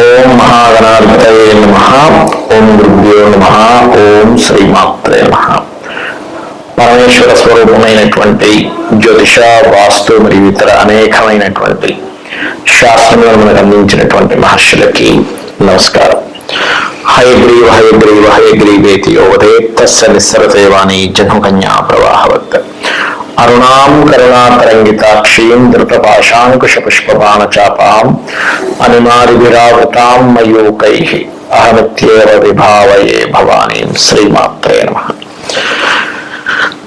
ఓం మహాగణాధిపతయే నమ. ఓం గురుభ్యో నమ. ఓం శ్రీమాత్రే నమ. పరమేశ్వర స్వరూపమైనటువంటి జ్యోతిష వాస్తు మరియు ఇతర అనేకమైనటువంటి శాస్త్రములను మనకు అందించినటువంటి మహర్షులకి నమస్కారం. హయగ్రీవ హయగ్రీవ హయగ్రీవేతి యోవదే తస్య నిస్సరసేవాణి జన్మకన్యా ప్రవాహవత్. అరుణాం కరుణాతరంగితాక్షీం ధృతపాశాంకుశ పుష్పబాణ మయూకై అహమిత్యేవ విభావయే భవానీ శ్రీమాత్రే నమ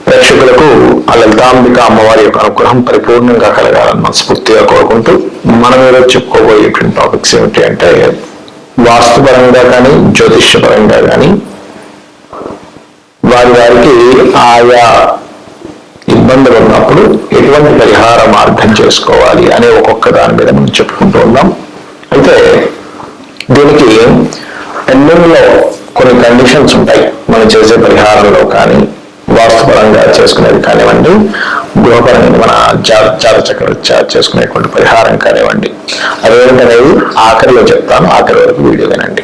ప్రేక్షకులకు ఆ లలితాంబిక అమ్మవారి యొక్క అనుగ్రహం పరిపూర్ణంగా కలగాలని మనస్ఫూర్తిగా కోరుకుంటూ మనం ఈరోజు చెప్పుకోబోయేటువంటి టాపిక్స్ ఏమిటి అంటే వాస్తుపరంగా కానీ జ్యోతిష్యపరంగా కానీ వారి వారికి ఆయా ఇబ్బందులు ఉన్నప్పుడు ఎటువంటి పరిహార మార్గం చేసుకోవాలి అనే ఒక్కొక్క దాని మీద మనం చెప్పుకుంటూ ఉన్నాం. అయితే దీనికి ఎన్నెన్నో కొన్ని కండిషన్స్ ఉంటాయి. మనం చేసే పరిహారంలో కానీ వాస్తుపరంగా చేసుకునేది కానివ్వండి గృహపరంగా మన జాత చక్ర చేసుకునేటువంటి పరిహారం కానివ్వండి. అదేంటనేది ఆఖరిలో చెప్తాను. ఆఖరి వరకు వీడియో వినండి.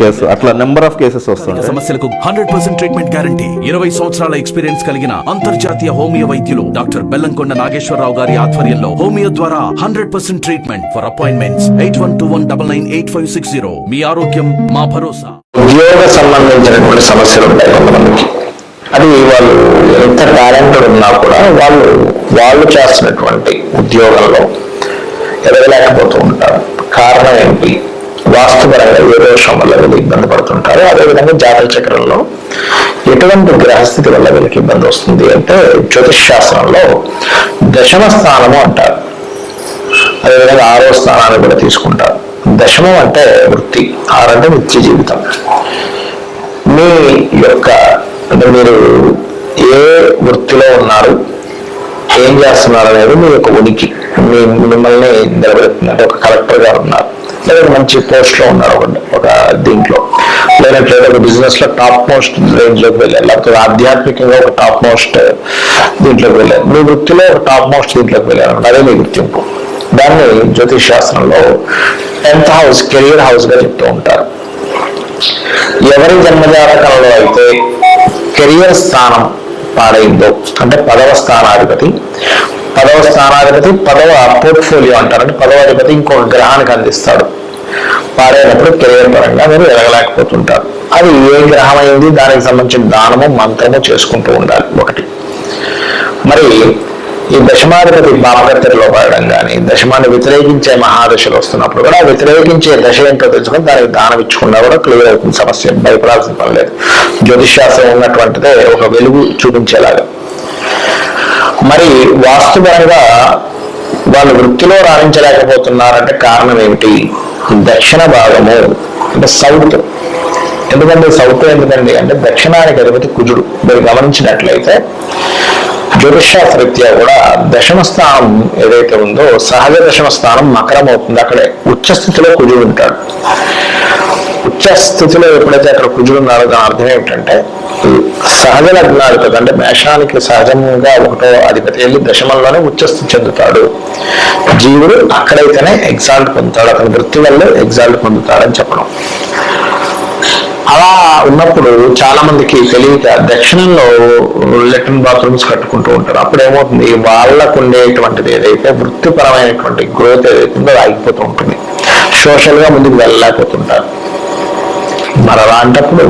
కేసు అట్లా నెంబర్ ఆఫ్ కేసెస్ సమస్యలకు హండ్రెడ్ పర్సెంట్ ట్రీట్మెంట్ గ్యారంటీ ఇరవై సంవత్సరాల ఎక్స్పీరియన్స్ కలిగిన అంతర్జాతీయ హోమియో వైద్యులు డాక్టర్ బెల్లంకొండ నాగేశ్వరరావు గారి ఆధ్వర్యంలో హోమియో ద్వారా hundred percent treatment for appointments eight one two one double nine eight five six zero మీ ఆరోగ్యం మా భరోసా. ఉద్యోగ సంబంధించినటువంటి సమస్యలు ఉంటాయి కొంతమందికి. అది వాళ్ళు ఎంత టాలెంటెడ్ ఉన్నా కూడా వాళ్ళు వాళ్ళు చేస్తున్నటువంటి ఉద్యోగంలో ఎదగలేకపోతూ ఉంటారు. కారణం ఏంటి? పరంగా ఏ దోషం వల్ల వీళ్ళు ఇబ్బంది పడుతుంటారు. అదేవిధంగా జాతక చక్రంలో ఎటువంటి గ్రహస్థితి వల్ల వీళ్ళకి ఇబ్బంది వస్తుంది అంటే జ్యోతిష్ శాస్త్రంలో దశమ స్థానము అంటారు. అదేవిధంగా ఆరో స్థానాన్ని కూడా తీసుకుంటారు. దశమం అంటే వృత్తి ఆరంటే నిత్య జీవితం. మీ యొక్క అంటే మీరు ఏ వృత్తిలో ఉన్నారు ఏం చేస్తున్నారు అనేది మీ యొక్క ఉనికి మీ మిమ్మల్ని నిలబెడుతుంది. అంటే ఒక కలెక్టర్ గారు ఉన్నారు. లేదా మంచి పోస్ట్లో ఉన్నారు ఒక ఒక దీంట్లో. లేదంటే ఒక బిజినెస్లో టాప్ మోస్ట్ రేంజ్లోకి వెళ్ళారు. లేకపోతే ఆధ్యాత్మికంగా ఒక టాప్ మోస్ట్ దీంట్లోకి వెళ్ళారు. మీ వృత్తిలో ఒక టాప్ మోస్ట్ దీంట్లోకి వెళ్ళారు. అదే మీ గుర్తింపు? దాన్ని జ్యోతిష్ శాస్త్రంలో టెన్త్ హౌస్ కెరీర్ హౌస్గా చెప్తూ ఉంటారు. ఎవరి జన్మజాతకంలో అయితే కెరియర్ స్థానం పాడైందో అంటే పదవ స్థానాధిపతి పదవ స్థానాధిపతి పదవ పోర్ట్ఫోలియో అంటారు అంటే పదవ అధిపతి ఇంకొక గ్రహానికి అందిస్తాడు. పారేటప్పుడు కెరియర్ పరంగా మీరు ఎదగలేకపోతుంటారు. అది ఏ గ్రహం అయింది దానికి సంబంధించిన దానము మంత్రము చేసుకుంటూ ఉండాలి. ఒకటి. మరి ఈ దశమాధిపతి పాపకర్తలో పడడం కానీ దశమాన్ని వ్యతిరేకించే మహాదశలు వస్తున్నప్పుడు కూడా ఆ వ్యతిరేకించే దశ ఏంటో తెలుసుకుని దానికి దానం ఇచ్చుకున్నా కూడా క్లియర్ అవుతుంది సమస్య. భయపడాల్సిన పని లేదు. జ్యోతిష్ శాస్త్రం ఉన్నటువంటిదే ఒక వెలుగు చూపించేలాగా. మరి వాస్తుపరంగా వాళ్ళు వృత్తిలో రాణించలేకపోతున్నారంటే కారణం ఏమిటి? దక్షిణ భాగము అంటే సౌత్. ఎందుకంటే సౌత్ ఎందుకండి? అంటే దక్షిణానికి అధిపతి కుజుడు. మీరు గమనించినట్లయితే జ్యోతిషాస్త్రరీత్యా కూడా దశమ స్థానం ఏదైతే ఉందో సహజ దశమ స్థానం మకరం అవుతుంది అక్కడే ఉచ్చస్థితిలో కుజుడు ఉంటాడు. స్థితిలో ఎప్పుడైతే అక్కడ కుజుడు ఉన్నాడో దాని అర్థం ఏమిటంటే సహజ లగ్నాధిపతి అంటే మేషానికి సహజంగా ఒకటో అధిపతి వెళ్ళి దశమంలోనే ఉచ్చస్థితి చెందుతాడు. జీవుడు అక్కడైతేనే ఎగ్జాల్ట్ పొందుతాడు అతని వృత్తి వల్ల ఎగ్జాల్ట్ పొందుతాడని చెప్పడం. అలా ఉన్నప్పుడు చాలా మందికి తెలియక దక్షిణంలో లెట్రిన్ బాత్రూమ్స్ కట్టుకుంటూ ఉంటారు. అప్పుడు ఏమవుతుంది వాళ్ళకు ఉండేటువంటిది ఏదైతే వృత్తిపరమైనటువంటి గ్రోత్ ఏదైతే ఉందో అది ఆగిపోతూ ఉంటుంది. సోషల్గా ముందుకు వెళ్ళలేకపోతుంటారు. మరి అలాంటప్పుడు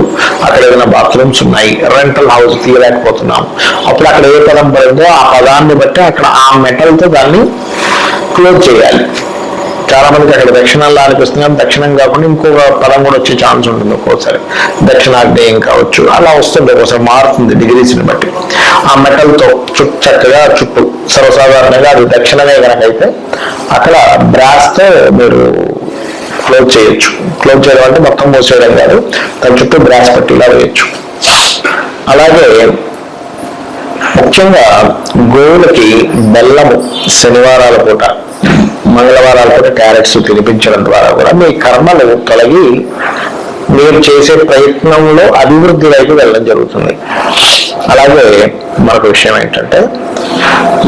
అక్కడ ఏదైనా బాత్రూమ్స్ ఉన్నాయి రెంటల్ హౌస్ తీయలేకపోతున్నాం. అప్పుడు అక్కడ ఏ పదం పడిందో ఆ పదాన్ని బట్టి అక్కడ ఆ మెటల్తో దాన్ని క్లోజ్ చేయాలి. చాలా మందికి అక్కడ దక్షిణంలా అనిపిస్తుంది కానీ దక్షిణం కాకుండా ఇంకొక పదం కూడా వచ్చే ఛాన్స్ ఉంటుంది ఒక్కోసారి. దక్షిణాగ్నేయం కావచ్చు అలా వస్తుంది ఒకసారి మారుతుంది డిగ్రీస్ని బట్టి. ఆ మెటల్తో చుట్టూ చక్కగా చుట్టూ సర్వసాధారణంగా అది దక్షిణమే కనుక అయితే అక్కడ బ్రాస్తో మీరు క్లోజ్ చేయొచ్చు. క్లోజ్ చేయడం అంటే మొత్తం మూసేయడం కాదు. దాని చుట్టూ బ్రాస్ పట్టిలా వేయచ్చు. అలాగే ముఖ్యంగా గోవులకి బెల్లము శనివారాల పూట మంగళవారాల పూట క్యారెట్స్ తినిపించడం ద్వారా కూడా మీ కర్మలు తొలగి మీరు చేసే ప్రయత్నంలో అభివృద్ధి వైపు వెళ్ళడం జరుగుతుంది. అలాగే మరొక విషయం ఏంటంటే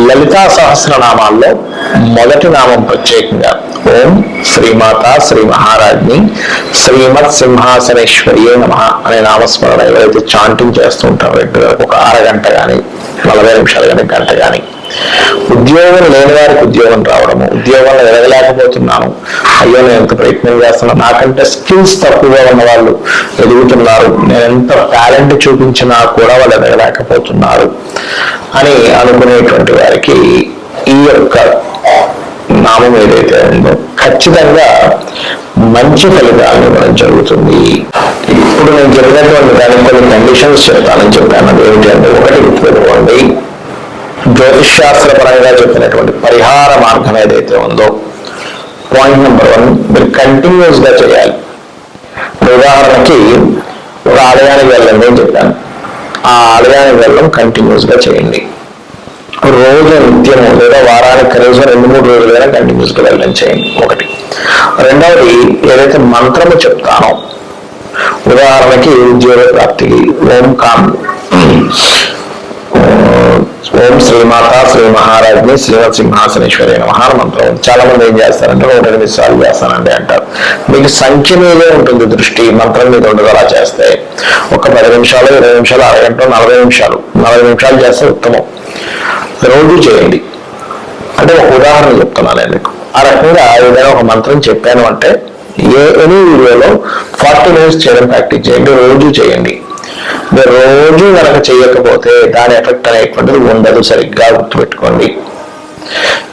లలితా సహస్రనామాల్లో మొదటి నామం ప్రత్యేకంగా ఓం శ్రీమాత శ్రీ మహారాజ్ని శ్రీమత్ సింహాసనేశ్వరియే నమ అనే నామస్మరణ ఎవరైతే చాంటింగ్ చేస్తూ ఉంటారో రెగ్యులర్ ఒక అరగంట కానీ నలభై నిమిషాలు కానీ గంట కానీ ఉద్యోగం లేని వారికి ఉద్యోగం రావడము ఉద్యోగంలో ఎదగలేకపోతున్నాను అయ్యో నేను ఎంత ప్రయత్నం చేస్తున్నాను నాకంటే స్కిల్స్ తక్కువగా ఉన్న వాళ్ళు ఎదుగుతున్నారు నేను ఎంత టాలెంట్ చూపించినా కూడా వాళ్ళు ఎదగలేకపోతున్నారు అని అనుకునేటువంటి వారికి ఈ యొక్క నామం ఏదైతే ఉందో ఖచ్చితంగా మంచి ఫలితాలను ఇవ్వడం జరుగుతుంది. ఇప్పుడు నేను జరిగినటువంటి దానికి కొన్ని కండిషన్స్ చెప్తానని చెప్పాను. అది ఏమిటంటే ఒకటి గుర్తుపెట్టుకోండి. జ్యోతిష్ శాస్త్ర పరంగా చెప్పినటువంటి పరిహార మార్గం ఏదైతే ఉందో పాయింట్ నెంబర్ వన్ మీరు కంటిన్యూస్గా చేయాలి. ఉదాహరణకి ఒక ఆలయానికి వెళ్ళండి అని చెప్పాను. ఆ ఆలయానికి వెళ్ళడం కంటిన్యూస్గా చేయండి. రోజు నిత్యము లేదా వారానికి కనీసం రెండు మూడు రోజులైనా కంటిన్యూస్గా వెళ్ళడం చేయండి. ఒకటి. రెండవది ఏదైతే మంత్రము చెప్తానో ఉదాహరణకి ఉద్యోగ ప్రాప్తికి ఓం కామ్ ఓం శ్రీమాత శ్రీ మహారాజ్ని శ్రీమత్ సింహాసనేశ్వరి అయిన మహామంత్రం చాలా మంది ఏం చేస్తారంటే నూట ఎనిమిది సార్లు చేస్తానండి అంటారు. మీకు సంఖ్య మీదే ఉంటుంది దృష్టి మంత్రం మీద ఉండదు అలా చేస్తే. ఒక పది నిమిషాలు ఇరవై నిమిషాలు అరగంట నలభై నిమిషాలు. నలభై నిమిషాలు చేస్తే ఉత్తమం. రోజు చేయండి. అంటే ఒక ఉదాహరణ చెప్తున్నా నేను మీకు. ఆ రకంగా ఏదైనా ఒక మంత్రం చెప్పాను అంటే ఏ ఎనీ వీడియోలో ఫార్టీ మినిట్స్ చేయడం ప్రాక్టీస్ చేయండి రోజు చేయండి. మీరు రోజు కనుక చేయకపోతే దాని ఎఫెక్ట్ అనేటువంటిది ఉండదు సరిగ్గా గుర్తుపెట్టుకోండి.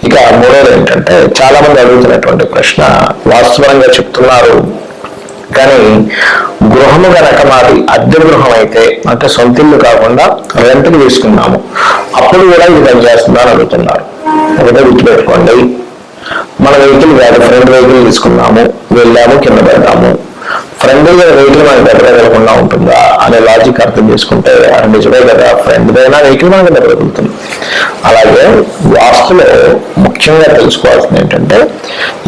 ఇక మూడోది ఏంటంటే చాలా మంది అడుగుతున్నటువంటి ప్రశ్న వాస్తవంగా చెప్తున్నారు. కానీ గృహము గనక మాది అద్దె గృహం అయితే అంటే సొంత ఇల్లు కాకుండా రెంట్కి తీసుకున్నాము. అప్పుడు కూడా ఇది పనిచేస్తుందని అడుగుతున్నారు. ఒకటే గుర్తుపెట్టుకోండి. మన వెహికల్ కాదు ఫ్రెండ్ వెహికల్ తీసుకున్నాము వెళ్ళాము కింద పెడతాము ఫ్రెండ్ వెహికల్ మనకి దగ్గర వెళ్ళకుండా ఉంటుందా అనే లాజిక్ అర్థం చేసుకుంటే అది నిజమే కదా. ఫ్రెండ్ అయినా వెహికల్ మనకి దగ్గర వెళ్తుంది. అలాగే వాస్తులో ముఖ్యంగా తెలుసుకోవాల్సింది ఏంటంటే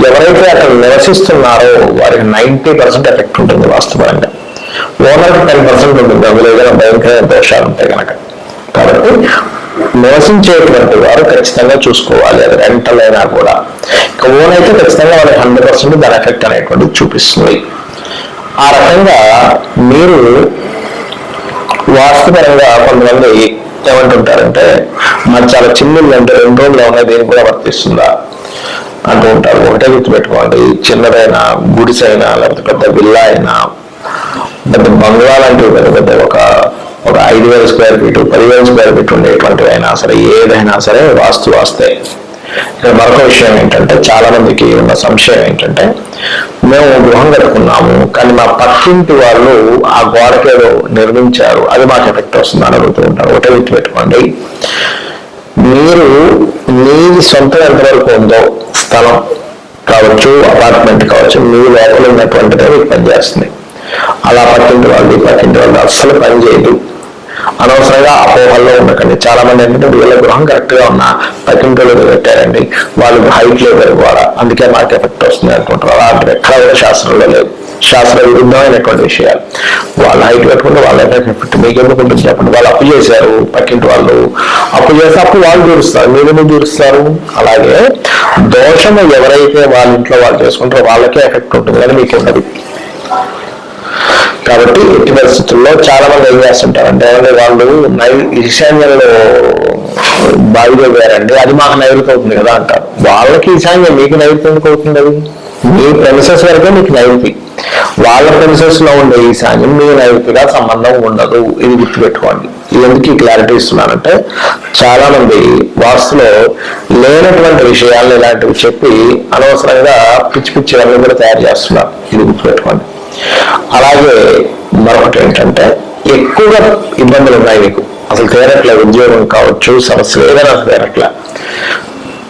ఎవరైతే అక్కడ నివసిస్తున్నారో వారికి నైంటీ పర్సెంట్ ఎఫెక్ట్ ఉంటుంది వాస్తుపరంగా ఓనర్ టెన్ పర్సెంట్ ఉంటుంది అందులో ఏదైనా భయంకరమైన దోషాలు ఉంటాయి కనుక కాబట్టి నివసించేటువంటి వారు ఖచ్చితంగా చూసుకోవాలి అది రెంటల్ అయినా కూడా. ఇక ఓన్ అయితే ఖచ్చితంగా వాళ్ళకి హండ్రెడ్ పర్సెంట్ దాని ఎఫెక్ట్ అనేటువంటిది చూపిస్తుంది. ఆ రకంగా మీరు వాస్తుపరంగా కొంతమంది ఏమంటుంటారంటే మరి చాలా చిన్న ఇల్లు అంటే రెండు రోజులు ఉన్నాయి దీనికి కూడా వర్తిస్తుందా? అంటూ ఉంటారు. ఒకటే గుర్తుపెట్టుకోండి చిన్నదైనా గుడిసైనా లేకపోతే పెద్ద విల్లా అయినా పెద్ద బంగ్లా లాంటివి పెద్ద పెద్ద ఒక ఒక ఐదు వేల స్క్వేర్ ఫీట్ పదివేల స్క్వేర్ ఫీట్ ఉండేటువంటివి అయినా సరే ఏదైనా సరే వాస్తు వాస్తే. ఇక్కడ మరొక విషయం ఏంటంటే చాలా మందికి ఉన్న సంశయం ఏంటంటే మేము గృహం కట్టుకున్నాము కానీ మా పక్కింటి వాళ్ళు ఆ గోడకేదో నిర్మించారు. అది మాకు ఎఫెక్ట్ వస్తుంది అని అడుగుతూ ఉంటారు. ఒకటే గుర్తు పెట్టుకోండి. మీరు మీది సొంతం ఎంతవరకు ఉందో స్థలం కావచ్చు అపార్ట్మెంట్ కావచ్చు మీ లోపల ఉన్నటువంటిదే మీకు పనిచేస్తుంది. అలా పక్కింటి వాళ్ళు ఈ పక్కింటి వాళ్ళు అస్సలు పని చేయదు. అనవసరంగా అపోహల్లో ఉండకండి. చాలా మంది ఏంటంటే వీళ్ళ గృహం కరెక్ట్గా ఉన్న పక్కింటి వాళ్ళు పెట్టారండి. వాళ్ళు హైట్ లేదు కూడా అందుకే మాకు ఎఫెక్ట్ వస్తుంది అనుకుంటారు అలాంటి ఎక్కడ శాస్త్రంలో లేదు శాస్త్ర విరుద్ధమైనటువంటి విషయాలు. వాళ్ళ హైట్ పెట్టుకుంటే వాళ్ళ ఎఫెక్ట్ మీకు ఎందుకు ఉంటుంది చెప్పండి? వాళ్ళు అప్పు చేశారు పక్కింటి వాళ్ళు. అప్పు చేస్తే అప్పు వాళ్ళు తీరుస్తారు. మీరు ఎందుకు తీరుస్తారు? అలాగే దోషము ఎవరైతే వాళ్ళ ఇంట్లో వాళ్ళు చేసుకుంటారో వాళ్ళకే ఎఫెక్ట్ ఉంటుంది కానీ మీకు ఉండదు కాబట్టి ఎట్టి పరిస్థితుల్లో చాలా మంది ఏం చేస్తుంటారు? అంటే ఏమంటే వాళ్ళు నై ఈశాన్యంలో బావిలో పోయారండి అది మాకు నైరుతి అవుతుంది కదా అంటారు. వాళ్ళకి ఈశాన్యం మీకు నైరుతి ఎందుకు అవుతుంది అది? మీ ప్రెమిసెస్ వరకే మీకు నైరుతి. వాళ్ళ ప్రెమిసెస్లో ఉండే ఈశాన్యం మీ నైరుతిగా సంబంధం ఉండదు. ఇది గుర్తుపెట్టుకోండి. ఎందుకు ఈ క్లారిటీ ఇస్తున్నానంటే చాలా మంది వాస్తులో లేనటువంటి విషయాలను ఇలాంటివి చెప్పి అనవసరంగా పిచ్చి పిచ్చి అన్ని కూడా తయారు చేస్తున్నారు. ఇది గుర్తుపెట్టుకోండి. అలాగే మరొకటి ఏంటంటే ఎక్కువగా ఇబ్బందులు ఉన్నాయి మీకు. అసలు తీరట్లే ఉద్యోగం కావచ్చు సమస్యలు ఏదైనా అసలు తీరట్లే.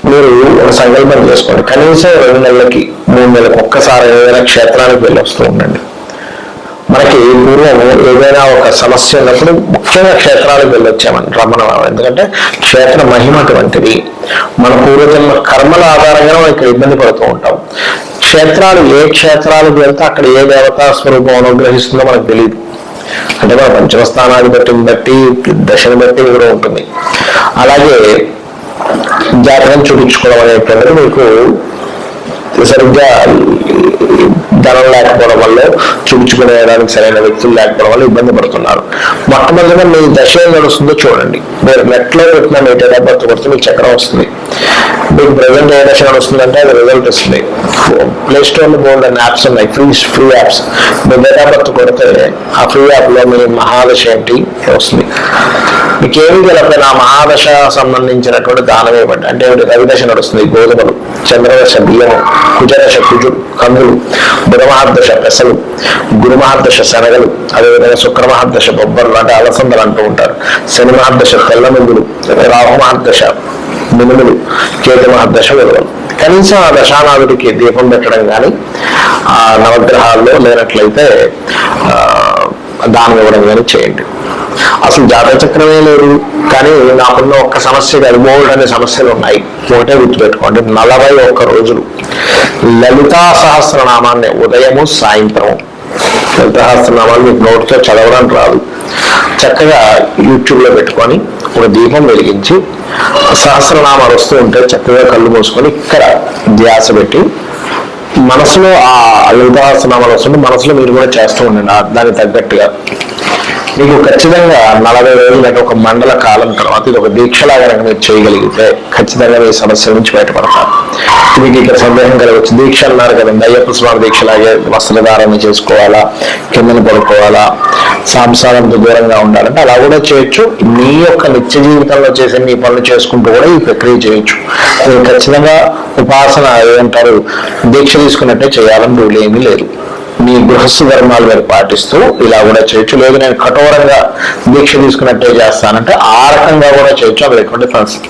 మీరు ఒక సంకల్పం చేసుకోండి. కనీసం రెండు నెలలకి మూడు నెలలకు ఒక్కసారి ఏదైనా క్షేత్రానికి వెళ్ళి వస్తూ ఉండండి. మనకి పూర్వం ఏదైనా ఒక సమస్య ఉన్నప్పుడు ముఖ్యంగా క్షేత్రాలకు వెళ్ళొచ్చామని రమణ ఎందుకంటే క్షేత్ర మహిమ అటువంటిది. మన పూర్వజన్మ కర్మల ఆధారంగా మనం ఇక్కడ ఇబ్బంది పడుతూ ఉంటాం. క్షేత్రాలు ఏ క్షేత్రాలకు వెళ్తే అక్కడ ఏ దేవతా స్వరూపం అనుగ్రహిస్తుందో మనకు తెలియదు అంటే మన పంచమ స్థానాన్ని బట్టి బట్టి దశని బట్టి కూడా ఉంటుంది. అలాగే జాతకం చూపించుకోవడం అనేటువంటిది మీకు సరిగ్గా ధనం లేకపోవడం వల్ల చూపించుకునేయడానికి సరైన వ్యక్తులు లేకపోవడం వల్ల ఇబ్బంది పడుతున్నారు. మొట్టమొదటిగా మీ దశ ఏం నడుస్తుందో చూడండి. మీరు నెట్లో పెట్టిన మీ డేట్ బర్త్ కొడితే మీకు చక్రం వస్తుంది. మీకు ప్రజెంట్ ఏ దశ నడుస్తుందంటే అది రిజల్ట్ వస్తుంది. ప్లే స్టోర్లో బోల్డ్ యాప్స్ ఉన్నాయి. ఫ్రీ ఫ్రీ యాప్స్ మీ డేటా బర్త్ కొడితే ఆ ఫ్రీ యాప్లో మీ మహాదశ ఏంటి? వస్తుంది. మీకు ఏమి ఆ మహాదశ సంబంధించినటువంటి దానం ఇవ్వండి. అంటే రవిదశ నడుస్తుంది. గోధుమలు. చంద్రదశ బియ్యము కుజదశ కుజు కందులు బుధమహాదశ పెసలు గురుమహాదశ శనగలు అదేవిధంగా శుక్రమహాదశ బొబ్బర్లు అంటే అలసందలు అంటూ ఉంటారు. శని మహాదశ తెల్ల నువ్వులు రాహు మినుములు కేతు మహాదశ విలువలు. కనీసం ఆ దశానాథుడికి దీపం పెట్టడం కానీ ఆ నవగ్రహాల్లో లేనట్లయితే ఆ, దానం ఇవ్వడం కానీ చేయండి. అసలు జాతరచక్రమే లేదు. కానీ నాకున్న ఒక్క సమస్య కాదు అనే సమస్యలు ఉన్నాయి. ఒకటే గుర్తుపెట్టుకోండి నలభై ఒక్క రోజులు. లలితా సహస్రనామాన్ని ఉదయము సాయంత్రం లలితా సహస్రనామాన్ని మీకు నోటితో చదవడం రాదు. చక్కగా యూట్యూబ్లో పెట్టుకొని ఒక దీపం వెలిగించి సహస్రనామాలు వస్తూ ఉంటే చక్కగా కళ్ళు మూసుకొని ఇక్కడ ధ్యాస పెట్టి మనసులో ఆ లలితా వస్తుంటే మనసులో మీరు కూడా చేస్తూ ఉండండి. దానికి తగ్గట్టుగా. మీకు ఖచ్చితంగా నలభై రోజులు అంటే ఒక మండల కాలం తర్వాత ఇది ఒక దీక్షలాగా కనుక మీరు చేయగలిగితే ఖచ్చితంగా మీ సమస్య నుంచి బయటపడతారు. మీకు ఇక్కడ సందేహం కలగవచ్చు దీక్ష అన్నారు కదండి అయ్యప్ప స్వామి దీక్షలాగే వస్త్రధారణ చేసుకోవాలా కిందన పడుకోవాలా సంసారంతో దూరంగా ఉండాలంటే అలా కూడా చేయొచ్చు. మీ యొక్క నిత్య జీవితంలో చేసే మీ పనులు చేసుకుంటూ కూడా ఈ ప్రక్రియ చేయొచ్చు. మీరు ఖచ్చితంగా ఉపాసన ఏమంటారు? దీక్ష తీసుకున్నట్టే చేయాలని రూల్ ఏమీ లేదు. మీ గృహస్థ ధర్మాలు మీరు పాటిస్తూ ఇలా కూడా చేయొచ్చు. లేదు నేను కఠోరంగా దీక్ష తీసుకున్నట్టే చేస్తానంటే ఆ రకంగా కూడా చేయొచ్చు. అక్కడ ఎటువంటి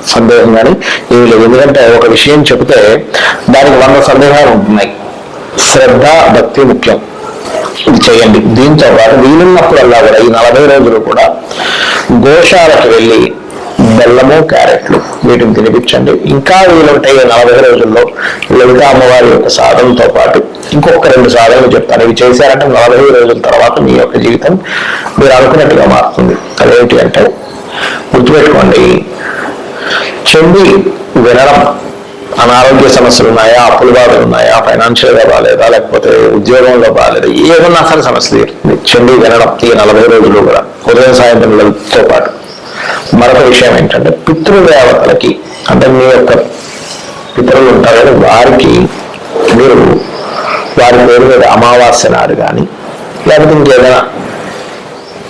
సందేహం కానీ ఏమి లేదు. ఎందుకంటే ఒక విషయం చెబితే దానికి వంద సందేహాలు ఉంటున్నాయి. శ్రద్ధ భక్తి ముఖ్యం. ఇది చేయండి. దీంతో పాటు వీలున్నప్పుడల్లా కూడా ఈ నలభై రోజులు కూడా గోశాలకు వెళ్ళి బెల్లము క్యారెట్లు వీటిని తినిపించండి. ఇంకా వీలుంటాయి నలభై రోజుల్లో లలిత అమ్మవారి యొక్క సాధనతో పాటు. ఇంకొక రెండు సాధనలు చెప్తాను. ఇవి చేశారంటే నలభై రోజుల తర్వాత మీ యొక్క జీవితం మీరు అనుకున్నట్టుగా మారుతుంది. అదేంటి అంటే గుర్తుపెట్టుకోండి చెంది వినడం అనారోగ్య సమస్యలు ఉన్నాయా అప్పుల బాధలు ఉన్నాయా ఫైనాన్షియల్గా బాగాలేదా లేకపోతే ఉద్యోగంలో బాగాలేదా ఏమన్నా సరే సమస్య తీరుతుంది చెండి వినడం ఈ నలభై రోజులు కూడా. ఉదయం సాయంత్రం లలితతో పాటు. మరొక విషయం ఏంటంటే పితృదేవతలకి అంటే మీ యొక్క పితరులు ఉంటారు కానీ వారికి మీరు వారి పేరు మీద అమావాస్య నాడు కానీ లేకపోతే ఇంకేదైనా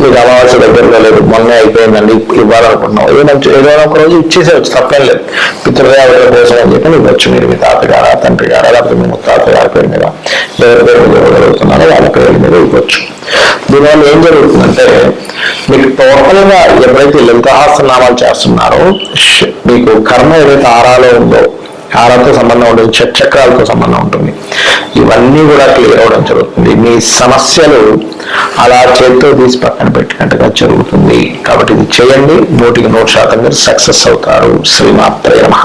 మీకు అమావాస్య దగ్గరలో లేదు మొన్న అయిపోయిందండి ఇవ్వాలనుకుంటున్నాం ఏదైనా ఏదైనా ఒక రోజు ఇచ్చేసేవచ్చు తప్పేం లేదు. పితృదేవతల కోసం అని చెప్పి ఇవ్వచ్చు మీరు మీ తాతగారా తండ్రి గారా లేకపోతే మీ ముత్తాత గారి పేరు మీద ఎవరి పేరు మీద ఇవ్వగలుగుతున్నారో వాళ్ళ పేరు మీద ఇవ్వచ్చు. దీనివల్ల ఏం జరుగుతుందంటే మీకు టోటల్గా ఎప్పుడైతే లింగహాసనామాలు చేస్తున్నారో మీకు కర్మ ఏదైతే ఆరాలో ఉందో ఆరాతో సంబంధం ఉంటుంది చక్రాలతో సంబంధం ఉంటుంది. ఇవన్నీ కూడా క్లియర్ అవడం జరుగుతుంది. మీ సమస్యలు అలా చేతితో తీసి పక్కన పెట్టినట్టుగా జరుగుతుంది. కాబట్టి ఇది చేయండి. నూటికి నూరు శాతం మీరు సక్సెస్ అవుతారు. శ్రీమాత్రయ నమః.